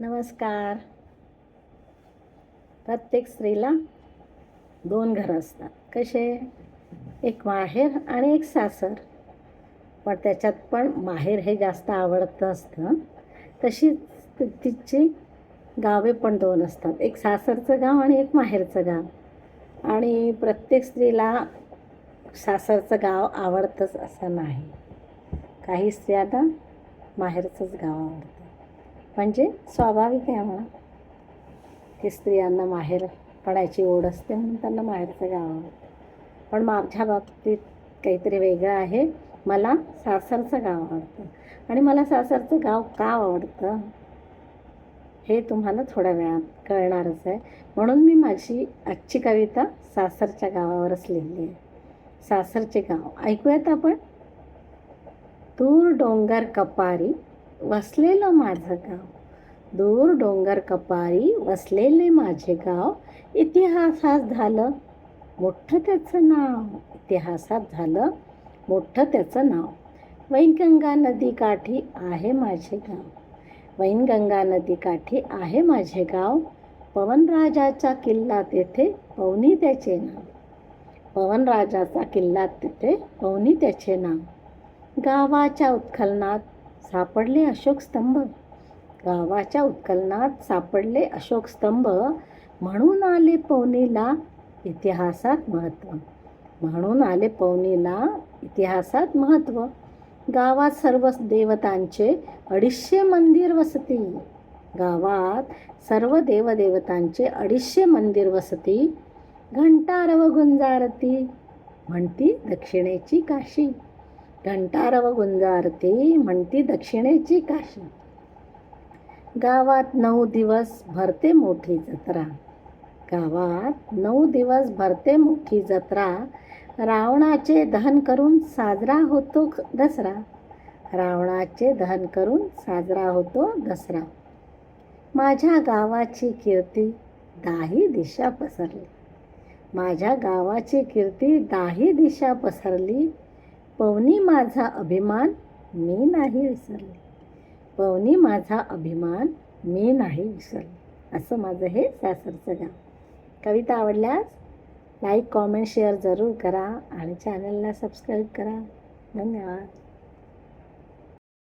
नमस्कार. प्रत्येक स्त्रीला दोन घरं असतात. कसे? एक माहेर आणि एक सासर. पण त्याच्यात पण माहेर हे जास्त आवडतं असतं. तशीच तिची गावे पण दोन असतात. एक सासरचं गाव आणि एक माहेरचं गाव. आणि प्रत्येक स्त्रीला सासरचं गाव आवडतंच असं नाही. काही स्त्रियांना माहेरचंच गाव आवडतं. म्हणजे स्वाभाविक आहे म्हणा की स्त्रियांना माहेर पडायची ओढ असते म्हणून त्यांना माहेरचं गाव आवडतं. पण माझ्या बाबतीत काहीतरी वेगळं आहे. मला सासरचं गाव आवडतं. आणि मला सासरचं गाव का आवडतं? हे तुम्हाला थोड्या वेळात कळणारच आहे. म्हणून मी माझी आजची कविता सासरच्या गावावरच लिहिली आहे. सासरचे गाव. ऐकूयात आपण? दूर डोंगर कपारी वसलेलं माझं गाव. दूर डोंगर कपारी वसलेले माझे गाव. इतिहासात झालं मोठं त्याचं नाव. इतिहासात झालं मोठं त्याचं नाव. वैनगंगा नदीकाठी आहे माझे गाव. वैनगंगा नदीकाठी आहे माझे गाव. पवनराजाचा किल्ला तेथे पवनी त्याचे नाव. पवनराजाचा किल्ला तिथे पवनी त्याचे नाव. गावाच्या उत्खलनात सापडले अशोक स्तंभ. गावाच्या उत्कलनात सापडले अशोक स्तंभ म्हणून आले पवनीला इतिहासात महत्त्व म्हणून आले पवनीला इतिहासात महत्त्व गावात सर्व देवतांचे अडीचशे मंदिर वसती. गावात सर्व देवदेवतांचे अडीचशे मंदिर वसती. घंटारव गुंजारती म्हणती दक्षिणेची काशी. घंटारव गुंजारती म्हणती दक्षिणेची काशी. गावात नऊ दिवस भरते मोठी जत्रा. गावात नऊ दिवस भरते मोठी जत्रा. रावणाचे दहन करून साजरा होतो दसरा. रावणाचे दहन करून साजरा होतो दसरा. माझ्या गावाची कीर्ती दाही दिशा पसरली. माझ्या गावाची कीर्ती दाही दिशा पसरली. पवनी माझा अभिमान मी नाही विसरले. पवनी माझा अभिमान मी नाही विसरले. असं माझं हे सासरचं गाव. कविता आवडल्यास लाईक कॉमेंट शेअर जरूर करा आणि चॅनलला सबस्क्राईब करा. धन्यवाद.